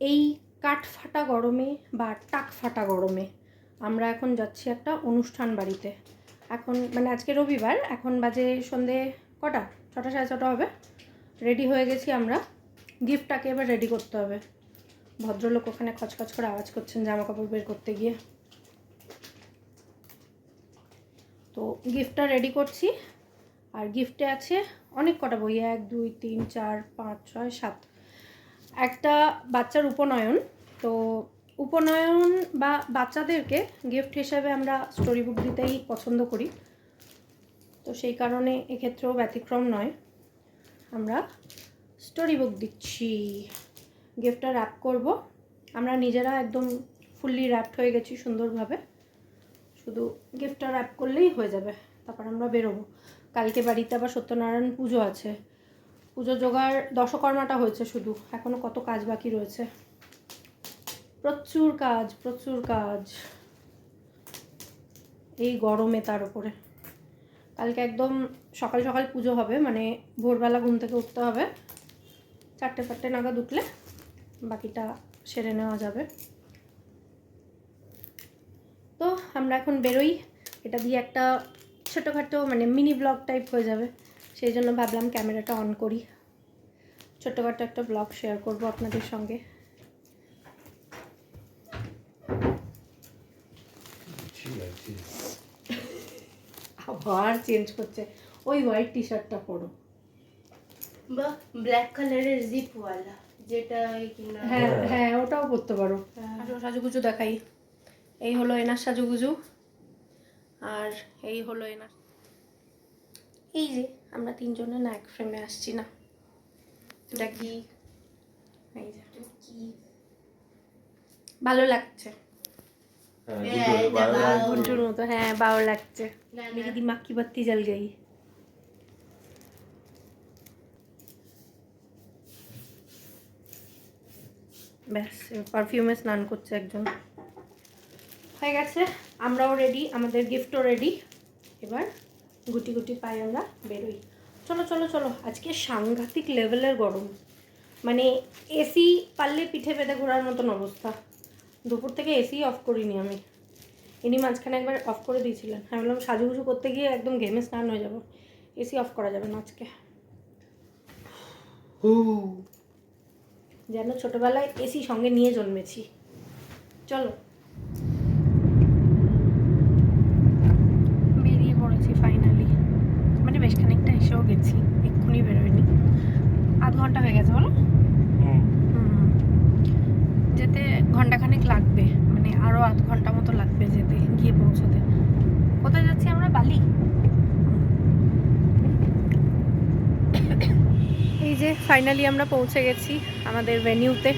এই কাঠ ফাটা গরমে বা টাক ফাটা গরমে আমরা এখন যাচ্ছি একটা অনুষ্ঠান বাড়িতে। এখন মানে আজকে রবিবার, এখন বাজে সন্ধে কটা? ছটা সাড়ে ছটা হবে। রেডি হয়ে গেছি আমরা। গিফটটাকে এবার রেডি করতে হবে। ভদ্রলোক ওখানে খচখচ করে আওয়াজ করছেন জামা কাপড় বের করতে গিয়ে। তো গিফটটা রেডি করছি। আর গিফটে আছে অনেক কটা বই, এক, দুই, তিন, চার, পাঁচ, ছয়, সাত। একটা বাচ্চার উপনয়ন। তো উপনয়ন বা বাচ্চাদেরকে গিফট হিসাবে আমরা স্টোরি বুক দিতেই পছন্দ করি। তো সেই কারণে এক্ষেত্রেও ব্যতিক্রম নয়। আমরা স্টোরি বুক দিচ্ছি। গিফটটা র্যাপ করব। আমরা নিজেরা একদম ফুললি র্যাপড হয়ে গেছি সুন্দরভাবে। শুধু গিফটটা র্যাপ করলেই হয়ে যাবে। তারপর আমরা বেরোবো। কালকে বাড়িতে আবার সত্যনারায়ণ পুজো আছে। পুজো জোগাড় দশকর্মাটা হয়েছে শুধু। এখনও কত কাজ বাকি রয়েছে। প্রচুর কাজ প্রচুর কাজ। এই গরমে তার উপরে। কালকে একদম সকাল সকাল পুজো হবে মানে ভোরবেলা ঘুম থেকে উঠতে হবে। চারটে চারটে নাগাদ উঠলে বাকিটা সেরে নেওয়া যাবে। তো আমরা এখন বেরোই। এটা দিয়ে একটা ছোটোখাটো মানে মিনি ব্লগ টাইপ হয়ে যাবে। সেই জন্য ভাবলাম ক্যামেরাটা অন করি। ছোটোখাটো একটা ব্লগ শেয়ার করব আপনাদের সঙ্গে। আবার চেঞ্জ করছে। ওই হোয়াইট টি শার্টটা পরো। বা ব্ল্যাক কালারের জিপ ওয়ালা যেটা কিনা। হ্যাঁ হ্যাঁ। ওটাও পরতে পারো। হ্যাঁ। সাজুগুজু দেখাই। এই হলো এনার সাজুগুজু। আর এই হলো এনার। এই যে। আমরা তিনজনে না এক ফ্রেমে আসছি না। এটা কি? ভালো লাগছে। হ্যাঁ, গুন্টুর মতো হ্যাঁ ভালো লাগছে। মেরি বাত্তি জ্বল গই ব্যাস পারফিউমে স্নান করছে একজন। হয়ে গেছে আমরাও রেডি আমাদের গিফটও রেডি এবার গুটি গুটি পায়ে আমরা বেরোই। চলো চলো চলো আজকে সাংঘাতিক লেভেলের গরম। মানে এসি পারলে পিঠে বেঁধে ঘোরার মতন অবস্থা। দুপুর থেকে এসি অফ করিনি আমি। ইনি মাঝখানে একবার অফ করে দিয়েছিলেন। আমি বললাম সাজুগুজু করতে গিয়ে একদম ঘেমে স্নান হয়ে যাব। এসি অফ করা যাবে না আজকে। যেন ছোটবেলায় এসি সঙ্গে নিয়ে জন্মেছি। চলো বেরিয়ে পড়েছি ফাইনালি মানে বেশ খানিকটা এসেও গেছি এক্ষুনি বেরোয়নি আধ ঘণ্টা হয়ে গেছে বলো হুম। যেতে ঘন্টাখানেক লাগবে মানে আরও আধ ঘণ্টা মতো লাগবে যেতে গিয়ে পৌঁছতে কোথায় যাচ্ছি আমরা বালি এই যে ফাইনালি আমরা পৌঁছে গেছি আমাদের ভেনিউতে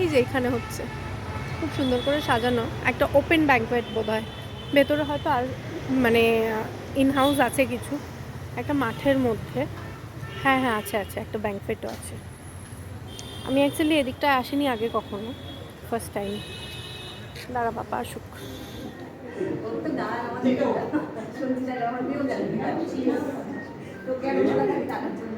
এই যে এখানে হচ্ছে। খুব সুন্দর করে সাজানো। একটা ওপেন ব্যাঙ্কোয়েট বোধ হয় ভেতরে হয়তো আর মানে ইন হাউস আছে কিছু। একটা মাঠের মধ্যে। হ্যাঁ হ্যাঁ আছে আছে। একটা ব্যাঙ্কোয়েটও আছে। আমি অ্যাকচুয়ালি এদিকটা আসিনি আগে কখনো। ফার্স্ট টাইম দাঁড়া বাবা, আসুক। পাস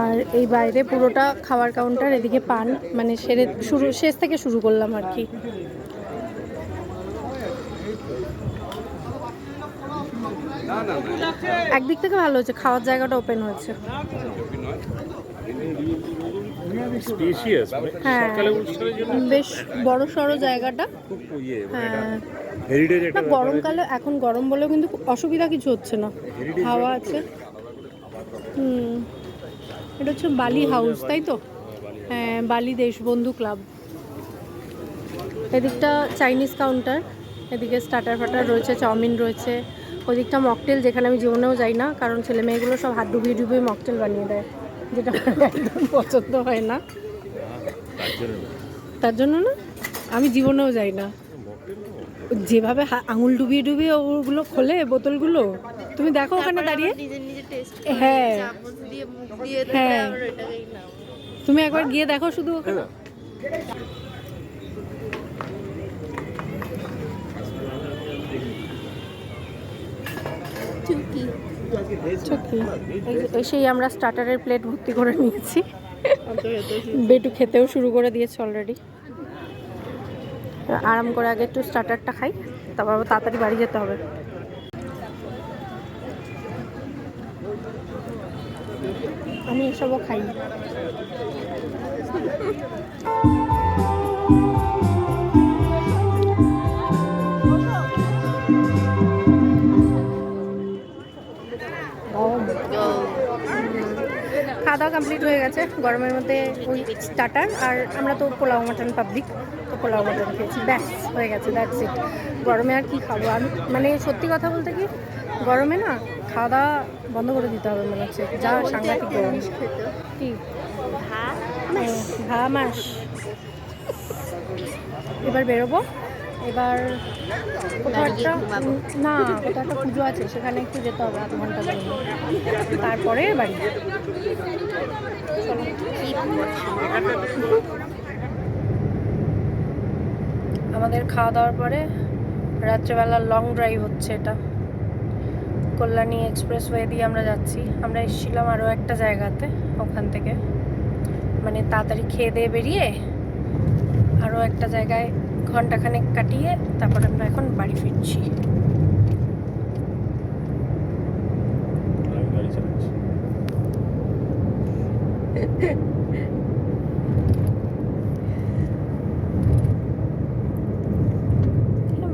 আর এই বাইরে পুরোটা খাবার কাউন্টার এদিকে পান মানে সেরে শুরু শেষ থেকে শুরু করলাম আর কি। একদিক থেকে ভালো হয়েছে খাওয়ার জায়গাটা ওপেন হয়েছে। মানে হ্যাঁ। বেশ বড় সড়ো জায়গাটা। ইয়ে মানে হ্যাঁ। গরমকালে এখন গরম বলেও কিন্তু অসুবিধা কিছু হচ্ছে না। হাওয়া আছে। হুম। এটা হচ্ছে বালি হাউস তাই তো? হ্যাঁ বালি দেশবন্ধু ক্লাব। এদিকটা চাইনিজ কাউন্টার এদিকে স্টার্টার ফাটার রয়েছে চাউমিন রয়েছে। ওদিকটা মকটেল যেখানে আমি জীবনেও যাই না কারণ ছেলে মেয়েগুলো সব হাত ডুবিয়ে ডুবিয়ে মকটেল বানিয়ে দেয় যেটা একদম পছন্দ হয় জন্য না। তার জন্য না? আমি জীবনেও যাই না। যেভাবে হা- আঙুল ডুবিয়ে ডুবিয়ে ওগুলো খোলে বোতলগুলো তুমি দেখো ওখানে দাঁড়িয়ে। হ্যাঁ। হ্যাঁ। তুমি একবার গিয়ে দেখো শুধু ওখানে। চুকি। সত্যি এই যে এসেই আমরা স্টার্টারের প্লেট ভর্তি করে নিয়েছি। বেটু খেতেও শুরু করে দিয়েছে অলরেডি আরাম করে আগে একটু স্টার্টারটা খাই, তারপর আবার তাড়াতাড়ি বাড়ি যেতে হবে। আমি এসবও খাই। কমপ্লিট হয়ে গেছে। গরমের মধ্যে ওই স্টার্টার আর আমরা তো পোলাও মাটন পাবলিক তো পোলাও মাটন খেয়েছি। ব্যাস হয়ে গেছে দ্যাটস ইট গরমে আর কি খাব? আমি মানে সত্যি কথা বলতে কি গরমে না খাওয়া দাওয়া বন্ধ করে দিতে হবে মনে হচ্ছে। যা সাংঘাতিক গরম। কি? ভা মাস এবার বেরোবো। এবার কোথাও একটা না, কোথাও একটা পুজো আছে, সেখানে একটু যেতে হবে, আধ ঘণ্টা জন্য তারপরে বাড়ি। আমাদের খাওয়া দাওয়ার পরে রাত্রেবেলা লং ড্রাইভ হচ্ছে এটা। কল্যাণী এক্সপ্রেস ওয়ে দিয়ে আমরা যাচ্ছি। আমরা এসেছিলাম আরও একটা জায়গাতে, ওখান থেকে। মানে তাড়াতাড়ি খেয়ে দিয়ে বেরিয়ে আরও একটা জায়গায় ঘন্টাখানেক কাটিয়ে তারপর আমরা এখন বাড়ি ফিরছি।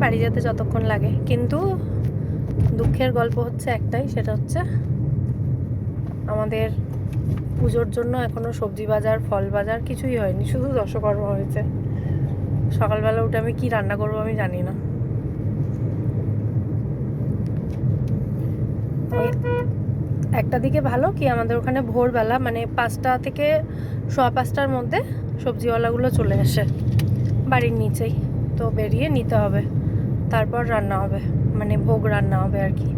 বাড়ি যেতে যতক্ষণ লাগে কিন্তু দুঃখের গল্প হচ্ছে একটাই সেটা হচ্ছে আমাদের পুজোর জন্য এখনও সবজি বাজার ফল বাজার কিছুই হয়নি শুধু দশকর্ম হয়েছে। সকালবেলা উঠে আমি কি রান্না করব আমি জানি না। একটা দিকে ভালো কি আমাদের ওখানে ভোরবেলা মানে পাঁচটা থেকে সোয়া পাঁচটার মধ্যে সবজিওয়ালাগুলো চলে আসে বাড়ির নিচেই। তো বেরিয়ে নিতে হবে। তারপর রান্না হবে। মানে ভোগ রান্না হবে আর কি।